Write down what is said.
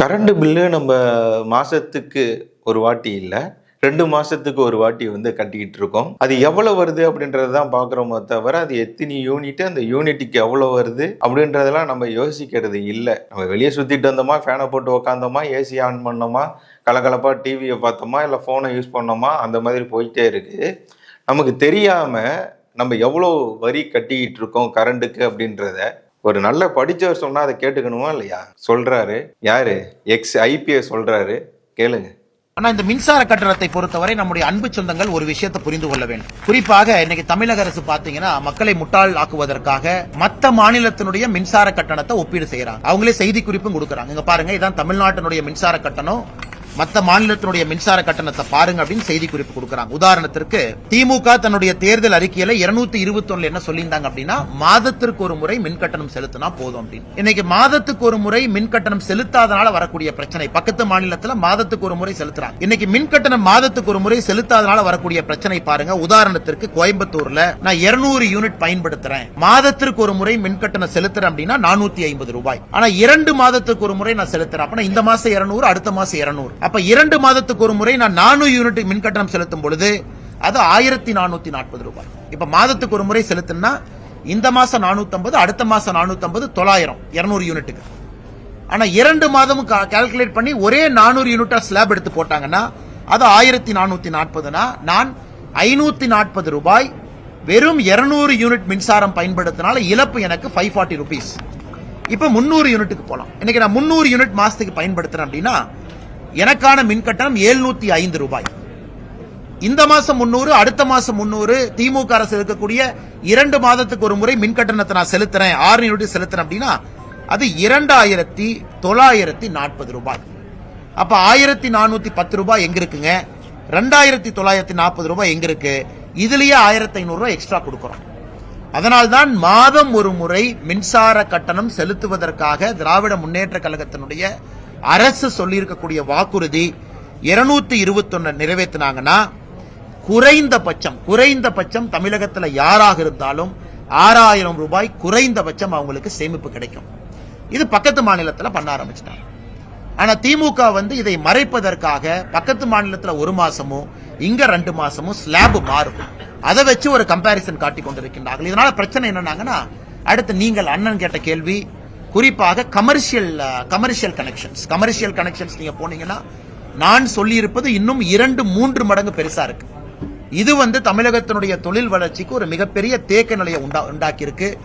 Current bill நம்ம மாசத்துக்கு ஒரு வாட்டி இல்லை. ரெண்டு மாசத்துக்கு ஒரு வாட்டி வந்து கட்டிக்கிட்டு இருக்கோம். அது எவ்வளவு வருது அப்படின்றதான் தான் பார்க்குறோமோ தவிர அது எத்தனை யூனிட் அந்த யூனிட்டுக்கு எவ்வளோ வருது அப்படின்றதெல்லாம் நம்ம யோசிக்கிறது இல்லை. நம்ம வெளியே சுற்றிட்டு வந்தோமா ஃபேனை போட்டு உக்காந்தோமா ஏசி ஆன் பண்ணோமா கலகலப்பாக டிவியை பார்த்தோமா இல்லை ஃபோனை யூஸ் பண்ணோமா அந்த மாதிரி போயிட்டே இருக்கு. நமக்கு தெரியாம நம்ம எவ்வளோ வரி கட்டிக்கிட்டு இருக்கோம் கரண்ட்டுக்கு அப்படின்றத ஒரு நல்ல படிச்சவர் சொன்னா அதை கேட்டுக்கணுமா இல்லையா? சொல்றாரு. யாரு? எக்ஸ் ஐபிஎஸ் சொல்றாரு. கேளுங்க. ஆனா இந்த மின்சார கட்டணத்தை பொறுத்தவரை நம்முடைய அன்பு சொந்தங்கள் ஒரு விஷயத்தை புரிந்து கொள்ள வேண்டும். குறிப்பாக இன்னைக்கு தமிழக அரசு பாத்தீங்கன்னா மக்களை முட்டாள் ஆக்குவதற்காக மத்த மாநிலத்தினுடைய மின்சார கட்டணத்தை ஒப்பீடு செய்யறாங்க. அவங்களே செய்தி குறிப்பும் கொடுக்கறாங்க. இங்க பாருங்க இதான் தமிழ்நாட்டினுடைய மின்சார கட்டணம். மத்த மாநிலத்தினுடைய மின்சார கட்டணத்தை பாருங்க அப்படின்னு செய்தி குறிப்பு கொடுக்கறாங்க. உதாரணத்திற்கு திமுக தன்னுடைய தேர்தல் அறிக்கையில இருநூத்தி இருபத்தி என்ன சொல்லியிருந்தாங்க அப்படின்னா மாதத்திற்கு ஒரு முறை மின் கட்டணம் செலுத்தினா போதும் அப்படின்னு. இன்னைக்கு மாதத்துக்கு ஒரு முறை மின் கட்டணம் செலுத்தாதனால வரக்கூடிய பிரச்சனை பக்கத்து மாநிலத்துல மாதத்துக்கு ஒரு முறை செலுத்துறாங்க. இன்னைக்கு மின் கட்டணம் மாதத்துக்கு ஒரு முறை செலுத்தாதனால வரக்கூடிய பிரச்சனை பாருங்க. உதாரணத்திற்கு கோயம்புத்தூர்ல நான் 200 யூனிட் பயன்படுத்துறேன். மாதத்திற்கு ஒரு முறை மின் கட்டணம் செலுத்துறேன் அப்படின்னா நானூத்தி ஐம்பது ரூபாய். ஆனா இரண்டு மாதத்துக்கு ஒரு முறை நான் செலுத்துறேன். அப்படின்னா இந்த மாசம் 200 அடுத்த மாசம் 200 அப்ப இரண்டு மாதத்துக்கு ஒரு முறை நான் 400 யூனிட் மின் கட்டணம் செலுத்தும் பொழுது அது ஆயிரத்தி நானூத்தி நாற்பது ரூபாய். இப்ப மாதத்துக்கு ஒரு முறை செலுத்தினா இந்த மாசம் 450 அடுத்த மாசம் 450 தொள்ளாயிரம் 200 யூனிட்டுக்கு. ஆனா இரண்டு மாதமும் கால்குலேட் பண்ணி ஒரே 400 யூனிட்டா ஸ்லாப் எடுத்து போட்டாங்கன்னா அது ஆயிரத்தி நானூத்தி நாற்பதுனா நான் ஐநூத்தி நாற்பது ரூபாய் வெறும் 200 யூனிட் மின்சாரம் பயன்படுத்தினால இழப்பு எனக்கு ஃபைவ் ஃபார்ட்டி ருபீஸ் இப்ப முந்நூறு யூனிட்டுக்கு போலாம். இன்னைக்கு நான் முந்நூறு யூனிட் மாசத்துக்கு பயன்படுத்துறேன் அப்படின்னா எனக்கான மின் கட்டணம் எழுநூத்தி ஐந்து ரூபாய். இந்த மாசம் முன்னூறு அடுத்த மாசம் முன்னூறு திமுக அரசு இருக்கக்கூடிய இரண்டு மாதத்துக்கு ஒரு முறை மின் கட்டணத்தை நான் செலுத்துறேன். ஆறு யூனிட் செலுத்துறேன் அப்படின்னா அது இரண்டாயிரத்தி தொள்ளாயிரத்தி நாற்பது ரூபாய். அப்ப ஆயிரத்தி நானூத்தி பத்து ரூபாய் எங்க இருக்குங்க? ரெண்டாயிரத்தி தொள்ளாயிரத்தி நாற்பது ரூபாய் எங்க இருக்கு? இதுலயே ஆயிரத்தி ஐநூறு ரூபாய் எக்ஸ்ட்ரா கொடுக்கறோம். அதனால்தான் மாதம் ஒரு முறை மின்சார கட்டணம் செலுத்துவதற்காக திராவிட முன்னேற்ற கழகத்தினுடைய அரசு சொல்லியிருக்கக்கூடிய வாக்குறுதி இருநூத்தி இருபத்தொன்னு நிறைவேற்றினாங்கன்னா குறைந்தபட்சம் குறைந்தபட்சம் தமிழகத்துல யாராக இருந்தாலும் ஆறாயிரம் ரூபாய் குறைந்தபட்சம் அவங்களுக்கு சேமிப்பு கிடைக்கும். இது பக்கத்து மாநிலத்தில் பண்ண ஆரம்பிச்சிட்டாங்க. ஆனா திமுக வந்து இதை மறைப்பதற்காக பக்கத்து மாநிலத்துல ஒரு மாசமும் இங்க ரெண்டு மாசமும் ஸ்லாப் மாறும். அதை வச்சு ஒரு கம்பாரிசன் காட்டி கொண்டிருக்கின்றார்கள். இதனால பிரச்சனை என்னன்னாங்கன்னா அடுத்து நீங்கள் அண்ணன் கேட்ட கேள்வி குறிப்பாக commercial commercial connections commercial connections நீங்க போனீங்கன்னா நான் சொல்லியிருப்பது இன்னும் இரண்டு மூன்று மடங்கு பெருசா இருக்கு. இது வந்து தமிழகத்தினுடைய தொழில் வளர்ச்சிக்கு ஒரு மிகப்பெரிய தேக்க நிலையை உண்டா உண்டாக்கியிருக்கு.